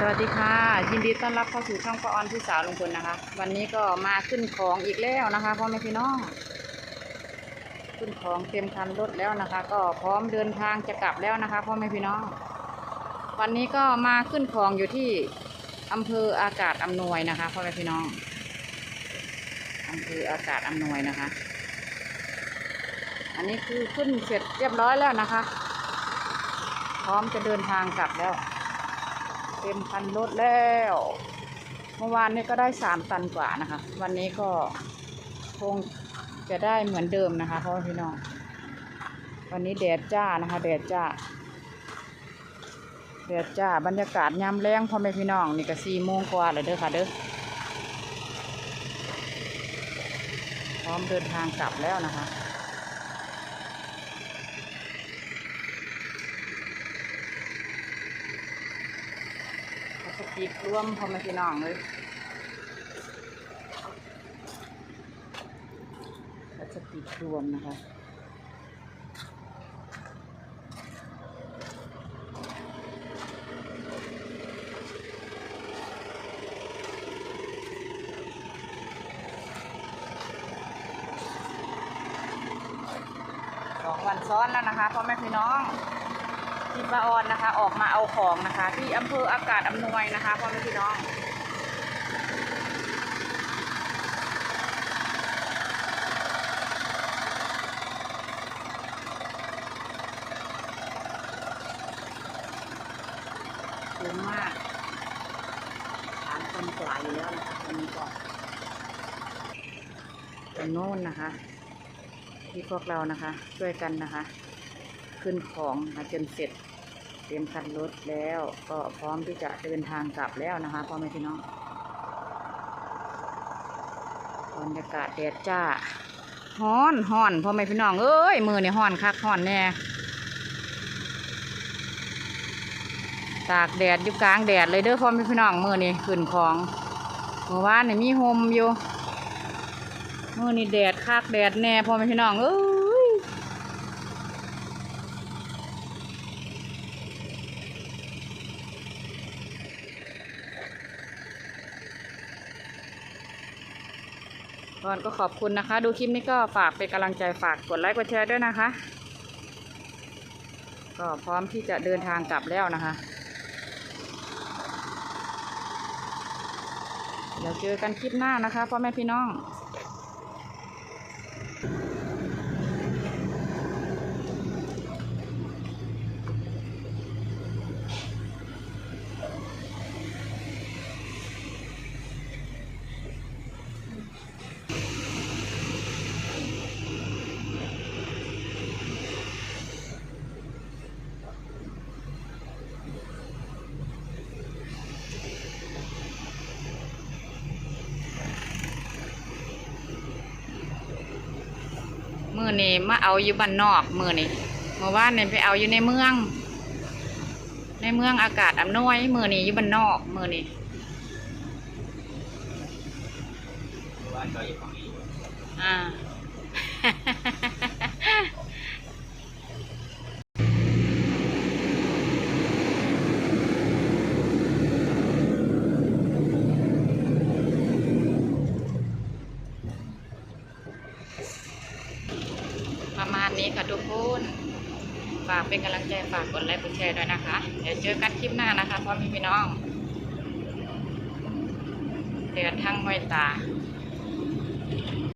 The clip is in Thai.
สวัสดีค่ะ ยินดีต้อนรับเข้าสู่ช่องป้าออนพี่สาวลุงพลนะคะ วันนี้ก็มาขึ้นของอีกแล้วนะคะพ่อแม่พี่น้องขึ้นของเต็มคันรถแล้วนะคะ ก็พร้อมเดินทางจะกลับแล้วนะคะพ่อแม่พี่น้อง วันนี้ก็มาขึ้นของอยู่ที่อำเภออากาศอำนวยนะคะพ่อแม่พี่น้องอำเภออากาศอำนวยนะคะ อันนี้คือขึ้นเสร็จเรียบร้อยแล้วนะคะ พร้อมจะเดินทางกลับแล้ว ต็มคันรถแล้ว เมื่อวานนี้ก็ได้สามตันกว่านะคะ วันนี้ก็คงจะได้เหมือนเดิมนะคะพ่อพี่น้อง วันนี้แดดจ้านะคะแดดจ้าแดดจ้าบรรยากาศยามแรงพ่อแม่พี่น้องนี่ก็สี่โมงกว่าแล้วเด้อค่ะเด้อพร้อมเดินทางกลับแล้วนะคะ พลาสติกร่วมพ่อแม่พี่น้องเลยพลาสติกรวมนะคะสองวันซ้อนแล้วนะคะพ่อแม่พี่น้อง ที่ป้าออนนะคะ ออกมาเอาของนะคะ ที่อำเภออากาศอำนวยนะคะพ่อแม่พี่น้องสูงมากสามคนกว่าอยู่แล้วนะคะตอนนี้ก็ตรงโน้นนะคะ ที่พวกเรานะคะ ช่วยกันนะคะ ขึ้นของมาจนเสร็จเตรียมคันรถแล้ว ก็พร้อมที่จะเดินทางกลับแล้วนะคะพ่อแม่พี่น้องบรรยากาศแดดจ้าฮ้อนฮ้อนพ่อแม่พี่น้องเอ้ยมือนี่ฮ้อนคักฮ้อนแน่ตากแดดอยู่กลางแดดเลยเด้อพ่อแม่พี่น้องมือนี่ขึ้นของเมื่อวานนี่มีโฮมอยู่มือนี่แดดคักแดดแน่พ่อแม่พี่น้องเอ้ย ก่อนก็ขอบคุณนะคะ ดูคลิปนี้ก็ฝากเป็นกำลังใจฝากกดไลค์กดแชร์ด้วยนะคะ ก็พร้อมที่จะเดินทางกลับแล้วนะคะเดี๋ยวเจอกันคลิปหน้านะคะพ่อแม่พี่น้อง มือนี่มาเอาอยู่บ้านนอกมือนี่เมื่อวานนี่ไปเอาอยู่ในเมือง ในเมืองอากาศอำนวยมือนี่อยู่บ้านนอกมือนี่อ่า ประมาณนี้ค่ะทุกคนฝากเป็นกำลังใจฝากกดไลค์กดแชร์ด้วยนะคะ เดี๋ยวเจอกันคลิปหน้านะคะพ่อม่พี่น้องเดือดทั้งห้อยตา